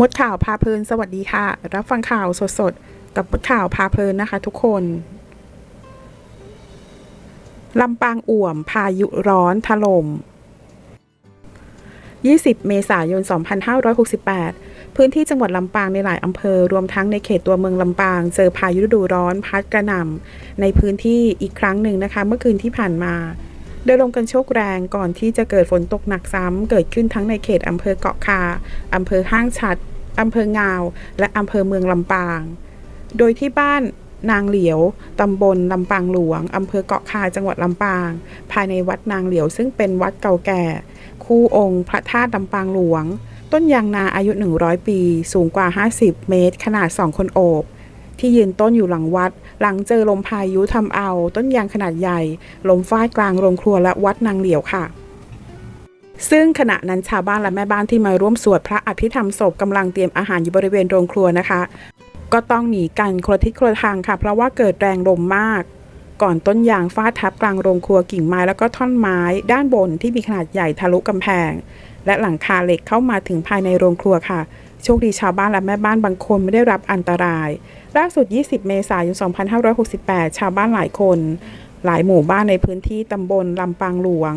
มดข่าวพาเพลินสวัสดีค่ะ รับฟังข่าวสดๆ กับมดข่าวพาเพลินนะคะ ทุกคนลำปางอ่วมพายุร้อนถล่ม 20 เมษายน 2568 พื้นที่จังหวัดลำปางในหลายอำเภอ รวมทั้งในเขตตัวเมืองลำปาง เจอพายุฤดูร้อนพัดกระหน่ำในพื้นที่อีกครั้งหนึ่งนะคะ เมื่อคืนที่ผ่านมา โดยลมกันโชกแรงก่อนที่จะเกิดฝนตกหนักซ้ำเกิดขึ้นทั้งในเขตอำเภอเกาะคาอำเภอห้างฉัดอำเภองาว และอำเภอเมืองลำปาง โดยที่บ้านนางเหลียว ตำบลลำปางหลวง อำเภอเกาะคา จังหวัดลำปาง ภายในวัดนางเหลียวซึ่งเป็นวัดเก่าแก่ คู่องค์พระธาตุลำปางหลวง ต้นยางนาอายุ 100 ปี สูงกว่า 50 เมตร ขนาด 2 คนโอบ ที่ยืนต้นอยู่หลังวัด หลังเจอลมพายุทำเอา ต้นยางขนาดใหญ่ลมฟาดกลางโรงครัวและวัดนางเหลียวค่ะซึ่งขณะนั้นชาวบ้านและแม่บ้านที่มาร่วมสวดพระอภิธรรมศพกำลังเตรียมอาหารอยู่บริเวณโรงครัวนะคะ ก็ต้องหนีกันคนละทิศคนละทางค่ะ เพราะว่าเกิดแรงลมมาก ก่อนต้นยางฟาดทับกลางโรงครัวกิ่งไม้แล้วก็ท่อนไม้ ด้านบนที่มีขนาดใหญ่ทะลุกำแพง และหลังคาเหล็กเข้ามาถึงภายในโรงครัวค่ะ โชคดีชาวบ้านและแม่บ้านบางคนไม่ได้รับอันตราย ล่าสุด 20 เมษายน 2568 ชาวบ้านหลายคน หลายหมู่บ้านในพื้นที่ตำบลลำปางหลวง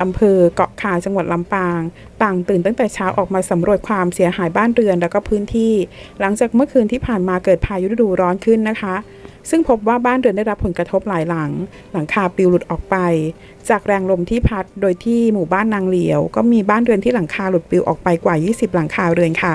อำเภอเกาะคาจังหวัดลำปาง ต่างตื่นตั้งแต่เช้าออกมาสำรวจความเสียหายบ้านเรือนแล้วก็พื้นที่ หลังจากเมื่อคืนที่ผ่านมาเกิดพายุฤดูร้อนขึ้นนะคะ ซึ่งพบว่าบ้านเรือนได้รับผลกระทบหลายหลัง หลังคาปลิวหลุดออกไป จากแรงลมที่พัดโดยที่หมู่บ้านนางเหลียว ก็มีบ้านเรือนที่หลังคาหลุดปลิวออกไปกว่า 20 หลังคาเรือนค่ะ